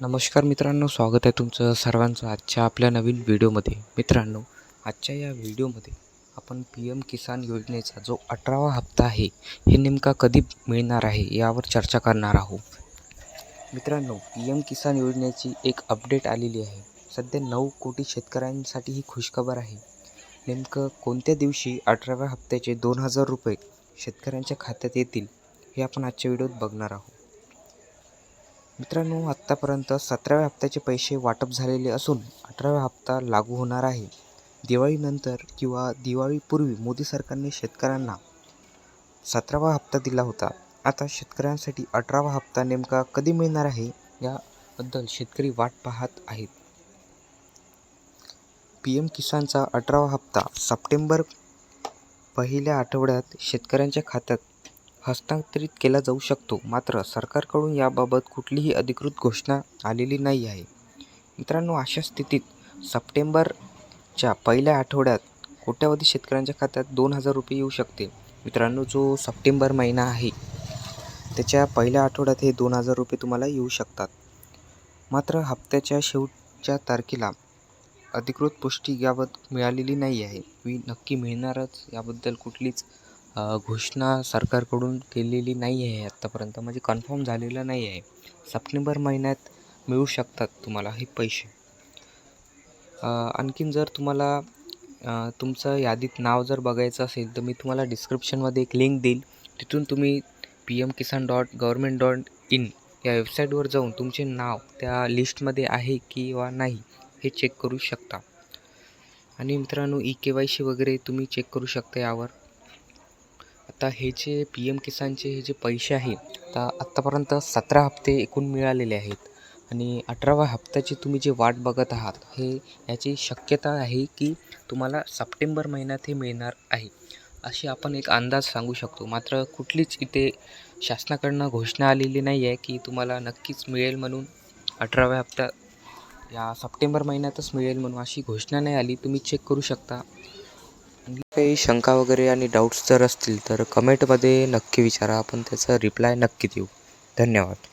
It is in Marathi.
नमस्कार मित्रांनो स्वागत आहे तुमचं सर्वांचं आजच्या आपल्या नवीन व्हिडिओमध्ये. मित्रांनो आजच्या या व्हिडिओमध्ये आपण पी एम किसान योजनेचा जो अठरावा हप्ता आहे हे नेमका कधी मिळणार आहे यावर चर्चा करणार आहोत. मित्रांनो पी एम किसान योजनेची एक अपडेट आलेली आहे. सध्या नऊ कोटी शेतकऱ्यांसाठी ही खुशखबर आहे. नेमकं कोणत्या दिवशी अठराव्या हप्त्याचे दोन हजार रुपये शेतकऱ्यांच्या खात्यात येतील हे आपण आजच्या व्हिडिओत बघणार आहोत. मित्रांनो आत्तापर्यंत सतराव्या हप्त्याचे पैसे वाटप झालेले असून अठराव्या हप्ता लागू होणार आहे. दिवाळीनंतर किंवा दिवाळीपूर्वी मोदी सरकारने शेतकऱ्यांना सतरावा हप्ता दिला होता. आता शेतकऱ्यांसाठी अठरावा हप्ता नेमका कधी मिळणार आहे याबद्दल शेतकरी वाट पाहत आहेत. पी एम किसानचा अठरावा हप्ता सप्टेंबर पहिल्या आठवड्यात शेतकऱ्यांच्या खात्यात हस्तांतरित केला जाऊ शकतो. मात्र सरकारकडून याबाबत कुठलीही अधिकृत घोषणा आलेली नाही आहे. मित्रांनो अशा स्थितीत सप्टेंबरच्या पहिल्या आठवड्यात कोट्यावधी शेतकऱ्यांच्या खात्यात दोन हजार रुपये येऊ शकते. मित्रांनो जो सप्टेंबर महिना आहे त्याच्या पहिल्या आठवड्यात हे दोन हजार रुपये तुम्हाला येऊ शकतात. मात्र हप्त्याच्या शेवटच्या तारखेला अधिकृत पुष्टी याबाबत मिळालेली नाही आहे. मी नक्की मिळणारच याबद्दल कुठलीच घोषणा सरकारकडून केलेली नाही आहे आत्तापर्यंत म्हणजे कन्फर्म झालेलं नाही आहे. सप्टेंबर महिन्यात मिळू शकतात तुम्हाला हे पैसे. आणखीन जर तुम्हाला तुमचं यादीत नाव जर बघायचं असेल तर मी तुम्हाला डिस्क्रिप्शनमध्ये एक लिंक देईल. तिथून तुम्ही P M Kisan dot government dot in या वेबसाईटवर जाऊन तुमचे नाव त्या लिस्टमध्ये आहे किंवा नाही हे चेक करू शकता. आणि मित्रांनो ई के वाय सी वगैरे तुम्ही चेक करू शकता यावर. आता हे जे पी एम किसानचे हे जे पैसे आहे आता आत्तापर्यंत सतरा हप्ते एकूण मिळालेले आहेत. आणि अठराव्या हप्त्याची तुम्ही जे वाट बघत आहात हे याची शक्यता आहे की तुम्हाला सप्टेंबर महिन्यात हे मिळणार आहे. अशी आपण एक अंदाज सांगू शकतो. मात्र कुठलीच इथे शासनाकडनं घोषणा आलेली नाही आहे की तुम्हाला नक्कीच मिळेल म्हणून अठराव्या हप्त्यात या सप्टेंबर महिन्यातच मिळेल म्हणून अशी घोषणा नाही आली. तुम्ही चेक करू शकता. काही शंका वगैरे आणि डाऊट्स जर असतील तर कमेंटमध्ये नक्की विचारा. आपण त्याचा रिप्लाय नक्की देऊ. धन्यवाद.